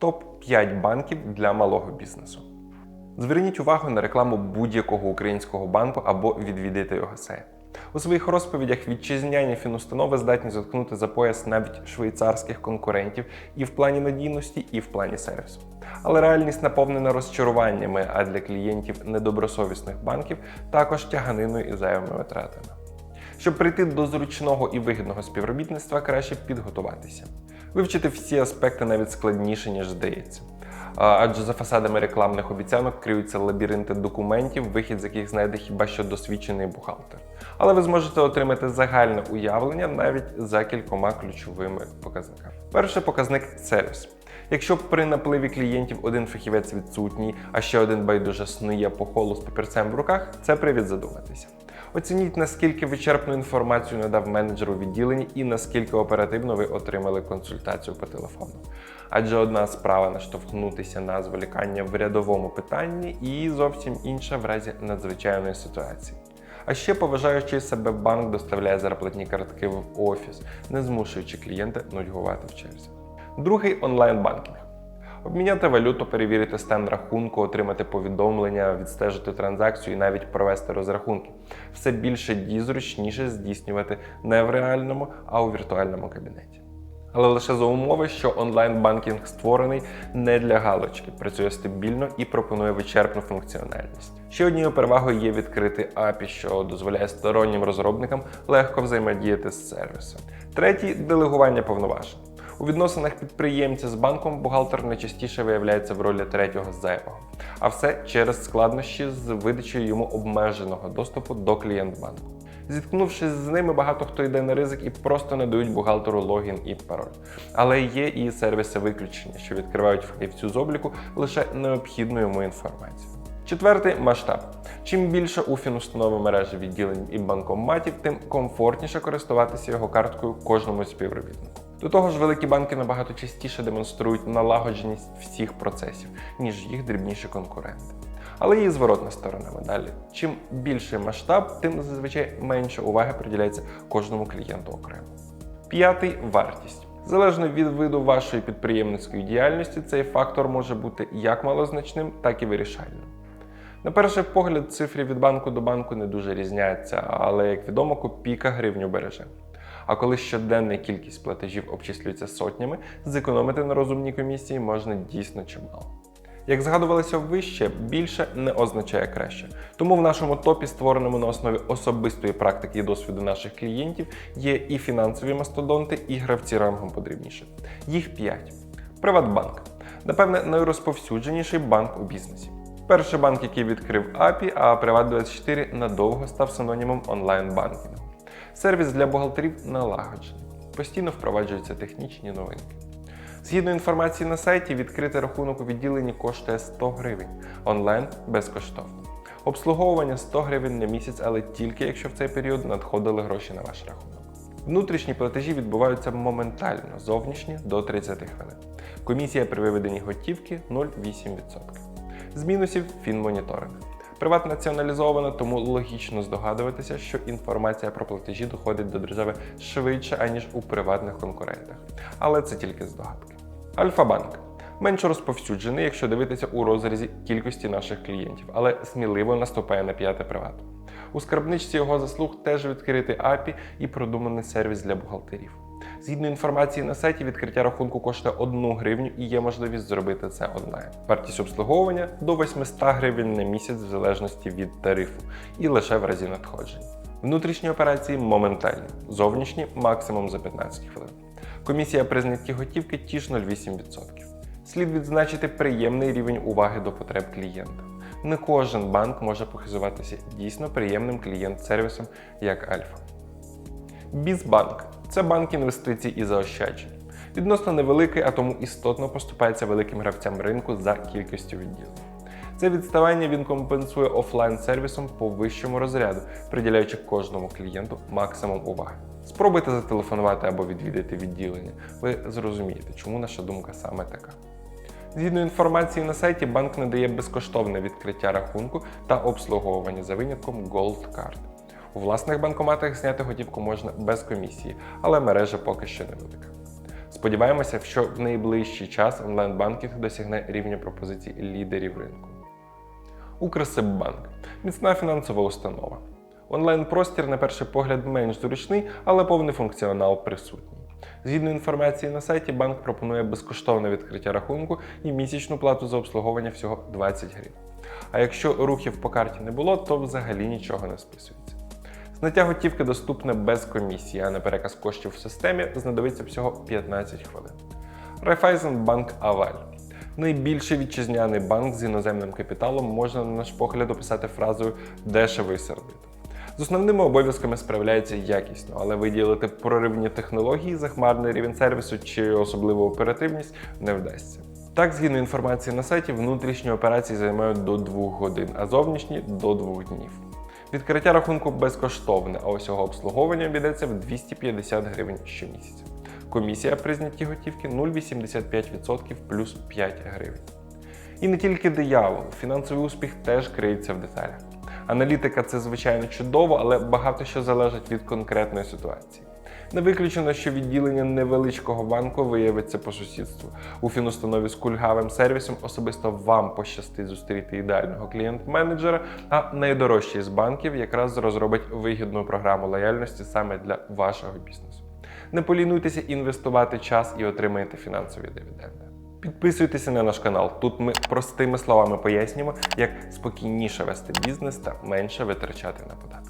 Топ-5 банків для малого бізнесу. Зверніть увагу на рекламу будь-якого українського банку або відвідайте його сайт. У своїх розповідях вітчизняні фінустанови здатні заткнути за пояс навіть швейцарських конкурентів і в плані надійності, і в плані сервісу. Але реальність наповнена розчаруваннями, а для клієнтів недобросовісних банків також тяганиною і зайвими витратами. Щоб прийти до зручного і вигідного співробітництва, краще підготуватися. Вивчити всі аспекти навіть складніше, ніж здається. Адже за фасадами рекламних обіцянок криються лабіринти документів, вихід з яких знайде хіба що досвідчений бухгалтер. Але ви зможете отримати загальне уявлення навіть за кількома ключовими показниками. Перший показник сервіс. Якщо при напливі клієнтів один фахівець відсутній, а ще один байдуже снує по холу з папірцем в руках, це привід задуматися. Оцініть, наскільки вичерпну інформацію надав менеджер у відділенні і наскільки оперативно ви отримали консультацію по телефону. Адже одна справа наштовхнутися на зволікання в рядовому питанні, і зовсім інша в разі надзвичайної ситуації. А ще поважаючи себе банк доставляє зарплатні картки в офіс, не змушуючи клієнта нудьгувати в черзі. Другий онлайн-банкінг. Обміняти валюту, перевірити стан рахунку, отримати повідомлення, відстежити транзакцію і навіть провести розрахунки. Все більше дій зручніше здійснювати не в реальному, а у віртуальному кабінеті. Але лише за умови, що онлайн-банкінг створений не для галочки, працює стабільно і пропонує вичерпну функціональність. Ще однією перевагою є відкритий API, що дозволяє стороннім розробникам легко взаємодіяти з сервісом. Третій делегування повноважень. У відносинах підприємця з банком бухгалтер найчастіше виявляється в ролі третього зайвого, а все через складнощі з видачею йому обмеженого доступу до клієнт-банку. Зіткнувшись з ними, багато хто йде на ризик і просто не дають бухгалтеру логін і пароль. Але є і сервіси виключення, що відкривають фахівцю з обліку лише необхідну йому інформацію. Четвертий масштаб. Чим більше у фінустанови мережі відділень і банкоматів, тим комфортніше користуватися його карткою кожному співробітнику. До того ж, великі банки набагато частіше демонструють налагодженість всіх процесів, ніж їх дрібніші конкуренти. Але і зворотна сторона медалі. Чим більший масштаб, тим зазвичай менше уваги приділяється кожному клієнту окремо. П'ятий вартість. Залежно від виду вашої підприємницької діяльності, цей фактор може бути як малозначним, так і вирішальним. На перший погляд, цифри від банку до банку не дуже різняться, але, як відомо, копійка гривню береже. А коли щоденна кількість платежів обчислюється сотнями, зекономити на розумній комісії можна дійсно чимало. Як згадувалося вище, більше не означає краще. Тому в нашому топі, створеному на основі особистої практики і досвіду наших клієнтів, є і фінансові мастодонти, і гравці рангом подрібніше. Їх 5. Приватбанк. Напевне, найрозповсюдженіший банк у бізнесі. Перший банк, який відкрив API, а Приват24 надовго став синонімом онлайн-банкінгу. Сервіс для бухгалтерів налагоджений. Постійно впроваджуються технічні новинки. Згідно інформації на сайті, відкрити рахунок у відділенні коштує 100 гривень, онлайн безкоштовно. Обслуговування 100 гривень на місяць, але тільки якщо в цей період надходили гроші на ваш рахунок. Внутрішні платежі відбуваються моментально, зовнішні до 30 хвилин. Комісія при виведенні готівки 0,8%. З мінусів фінмоніторинг. Приват націоналізована, тому логічно здогадуватися, що інформація про платежі доходить до держави швидше, аніж у приватних конкурентах. Але це тільки здогадки. Альфа-банк менш розповсюджений, якщо дивитися у розрізі кількості наших клієнтів, але сміливо наступає на п'яте приват. У скарбничці його заслуг теж відкритий API і продуманий сервіс для бухгалтерів. Згідно інформації на сайті, відкриття рахунку коштує 1 гривню і є можливість зробити це онлайн. Вартість обслуговування до 800 гривень на місяць в залежності від тарифу і лише в разі надходжень. Внутрішні операції моментальні, зовнішні максимум за 15 хвилин. Комісія при знятті готівки тіж 0,8%. Слід відзначити приємний рівень уваги до потреб клієнта. Не кожен банк може похизуватися дійсно приємним клієнт-сервісом, як Альфа. Бізбанк це банк інвестицій і заощаджень. Відносно невеликий, а тому істотно поступається великим гравцям ринку за кількістю відділень. Це відставання він компенсує офлайн-сервісом по вищому розряду, приділяючи кожному клієнту максимум уваги. Спробуйте зателефонувати або відвідати відділення. Ви зрозумієте, чому наша думка саме така. Згідно інформації на сайті, банк надає безкоштовне відкриття рахунку та обслуговування за винятком Gold Card. У власних банкоматах зняти готівку можна без комісії, але мережа поки що невелика. Сподіваємося, що в найближчий час онлайн-банкінг досягне рівня пропозицій лідерів ринку. Укрсиббанк міцна фінансова установа. Онлайн-простір, на перший погляд, менш зручний, але повний функціонал присутній. Згідно інформації на сайті, банк пропонує безкоштовне відкриття рахунку і місячну плату за обслуговування всього 20 гривень. А якщо рухів по карті не було, то взагалі нічого не списується. Зняття готівки доступне без комісії, а на переказ коштів в системі знадобиться всього 15 хвилин. Райфайзенбанк Аваль. Найбільший вітчизняний банк з іноземним капіталом можна на наш погляд описати фразою дешево і. З основними обов'язками справляється якісно, але виділити проривні технології, захмарний рівень сервісу чи особливу оперативність не вдасться. Так, згідно інформації на сайті, внутрішні операції займають до 2 годин, а зовнішні до 2 днів. Відкриття рахунку безкоштовне, а усього обслуговування обійдеться в 250 гривень щомісяця. Комісія при знятті готівки 0,85% плюс 5 гривень. І не тільки диявол, фінансовий успіх теж криється в деталях. Аналітика це звичайно чудово, але багато що залежить від конкретної ситуації. Не виключено, що відділення невеличкого банку виявиться по сусідству. У фінустанові з кульгавим сервісом особисто вам пощастить зустріти ідеального клієнт-менеджера, а найдорожчий з банків якраз розробить вигідну програму лояльності саме для вашого бізнесу. Не полінуйтеся інвестувати час і отримаєте фінансові дивіденди. Підписуйтеся на наш канал. Тут ми простими словами пояснюємо, як спокійніше вести бізнес та менше витрачати на податки.